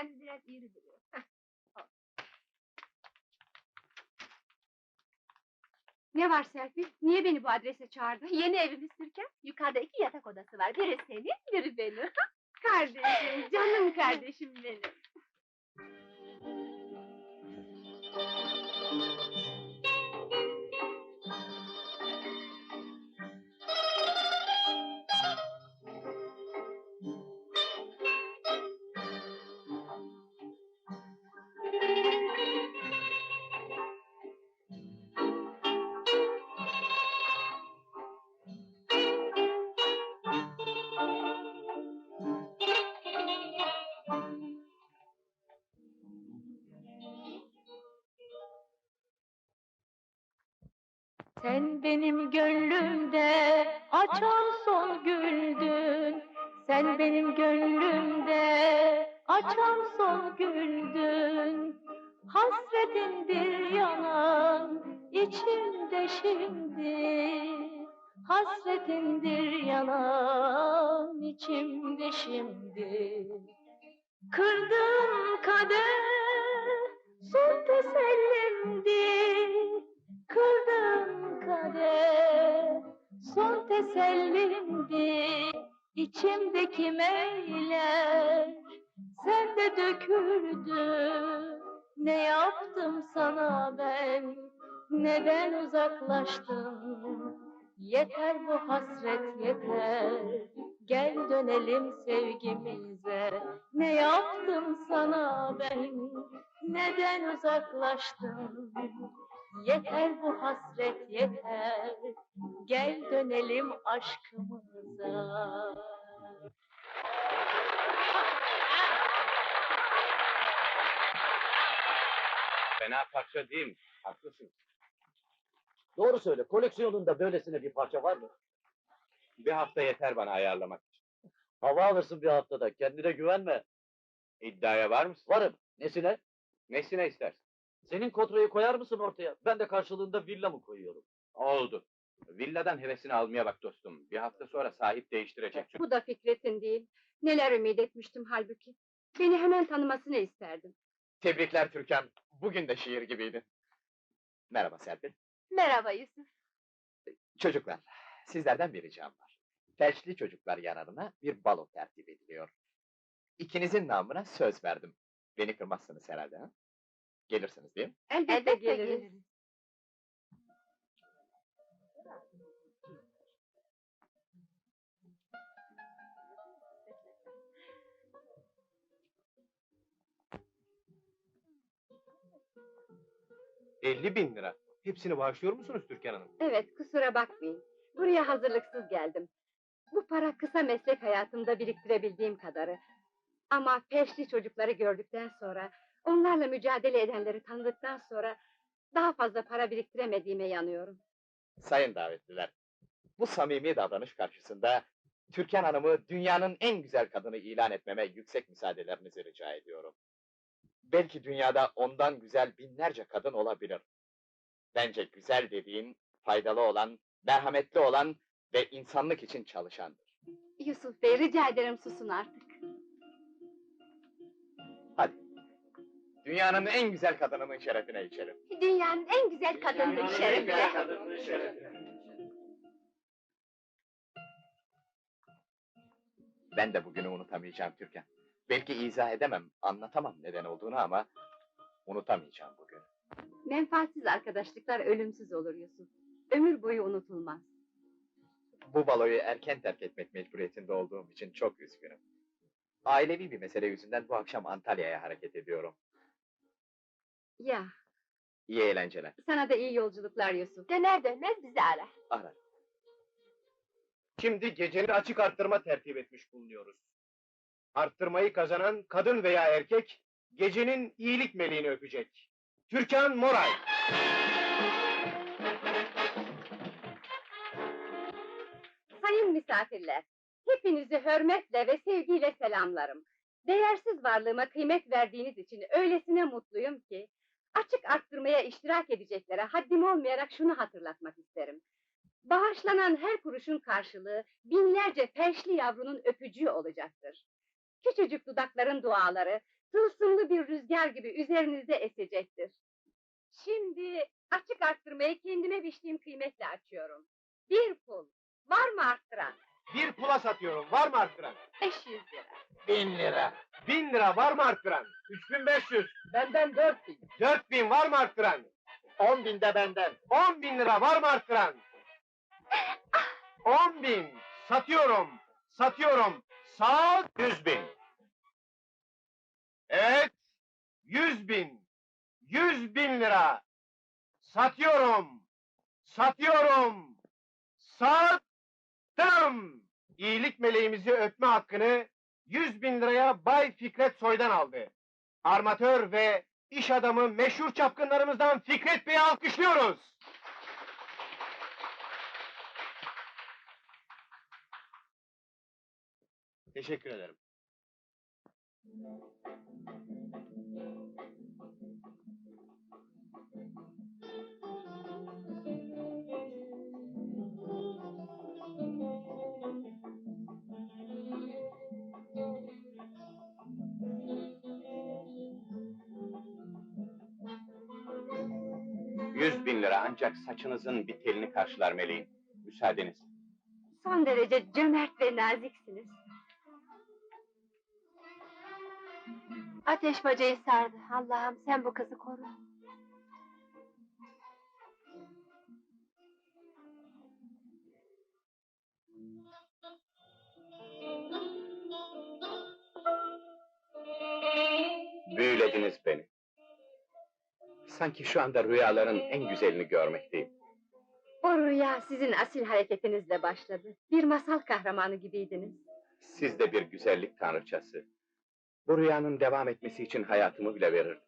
kendini biraz iri duruyor. Ne var Serpil? Niye beni bu adrese çağırdın? Yeni evimiz Türkan. Yukarıda iki yatak odası var. Biri senin, biri benim. Kardeşim, canım kardeşim benim. Benim gönlümde açan son güldün. Sen benim gönlümde açan son güldün. Hasretindir yanan içimde şimdi. Hasretindir yanan içimde şimdi. Kırdım kader son tesellimdi. Kırdım kader son tesellimdi içimdeki meyler. Sende döküldü ne yaptım sana ben? Neden uzaklaştın? Yeter bu hasret yeter. Gel dönelim sevgimize. Ne yaptım sana ben? Neden uzaklaştın Yeter bu hasret yeter, gel dönelim aşkımıza. Fena parça değil mi? Haklısın. Doğru söyle, koleksiyonunda böylesine bir parça var mı? Bir hafta yeter bana ayarlamak için. Hava alırsın bir haftada, kendine güvenme. İddiaya var mısın? Varım, nesine? Nesine istersin? Senin kontrayı koyar mısın ortaya? Ben de karşılığında villa mı koyuyorum? Oldu. Villadan hevesini almaya bak dostum. Bir hafta sonra sahip değiştirecek. çünkü. Bu da Fikret'in değil. Neler ümit etmiştim halbuki. Beni hemen tanımasını isterdim. Tebrikler Türkan. Bugün de şiir gibiydin. Merhaba Serpil. Merhaba Yusuf. Çocuklar, sizlerden bir ricam var. Felçli çocuklar yararına bir balo tertip ediliyor. İkinizin namına söz verdim. Beni kırmazsınız herhalde ha? Gelirsiniz değil mi? Elbette, Elbette geliriz. geliriz. ...50 bin lira. Hepsini bağışlıyor musunuz Türkan Hanım? Evet, kusura bakmayın. Buraya hazırlıksız geldim. Bu para kısa meslek hayatımda biriktirebildiğim kadarı. Ama peşli çocukları gördükten sonra, onlarla mücadele edenleri tanıdıktan sonra daha fazla para biriktiremediğime yanıyorum. Sayın davetliler, bu samimi davranış karşısında... ...Türkan Hanım'ı dünyanın en güzel kadını ilan etmeme yüksek müsaadelerinizi rica ediyorum. Belki dünyada ondan güzel binlerce kadın olabilir. Bence güzel dediğin, faydalı olan, merhametli olan ve insanlık için çalışandır. Yusuf Bey, rica ederim susun artık. Hadi. Dünyanın en güzel kadınının şerefine içelim. Dünyanın en güzel kadınının şerefine. Ben de bugünü unutamayacağım Türkan. Belki izah edemem, anlatamam neden olduğunu ama... ...unutamayacağım bugünü. Menfaatsiz arkadaşlıklar ölümsüz olur Yusuf. Ömür boyu unutulmaz. Bu baloyu erken terk etmek mecburiyetinde olduğum için çok üzgünüm. Ailevi bir mesele yüzünden bu akşam Antalya'ya hareket ediyorum. Ya, İyi eğlenceler. sana da iyi yolculuklar Yusuf. Döner dönmez bizi ara. Ara. Şimdi gecenin açık arttırma tertip etmiş bulunuyoruz. Arttırmayı kazanan kadın veya erkek... ...gecenin iyilik meleğini öpecek. Türkan Moray. Sayın misafirler, hepinizi hürmetle ve sevgiyle selamlarım. Değersiz varlığıma kıymet verdiğiniz için öylesine mutluyum ki... ...açık arttırmaya iştirak edeceklere haddim olmayarak şunu hatırlatmak isterim. Bağışlanan her kuruşun karşılığı binlerce felçli yavrunun öpücüğü olacaktır. Küçücük dudakların duaları, tılsımlı bir rüzgar gibi üzerinize esecektir. Şimdi açık arttırmayı kendime biçtiğim kıymetle açıyorum. Bir pul. Var mı arttıran? Bir pula satıyorum. Var mı arttıran? 500 lira. Bin lira. Bin lira var mı arttıran? 3500. Benden dört bin. 4000 var mı arttıran? On binde benden. 10 bin lira var mı arttıran? 10 bin. Satıyorum. Satıyorum. Sat. 100 bin. Evet. 100 bin. 100 bin lira. Satıyorum. Satıyorum. Sattım. İyilik meleğimizi öpme hakkını 100 bin liraya Bay Fikret Soy'dan aldı. Armatör ve iş adamı meşhur çapkınlarımızdan Fikret Bey'i alkışlıyoruz. Teşekkür ederim. Yüz bin lira ancak saçınızın bir telini karşılar meleğin. Müsaadeniz. Son derece cömert ve naziksiniz. Ateş bacayı sardı. Allah'ım sen bu kızı koru. Büyülediniz beni. Sanki şu anda rüyaların en güzelini görmekteyim. O rüya sizin asil hareketinizle başladı. Bir masal kahramanı gibiydiniz. Siz de bir güzellik tanrıçası. Bu rüyanın devam etmesi için hayatımı bile verirdim.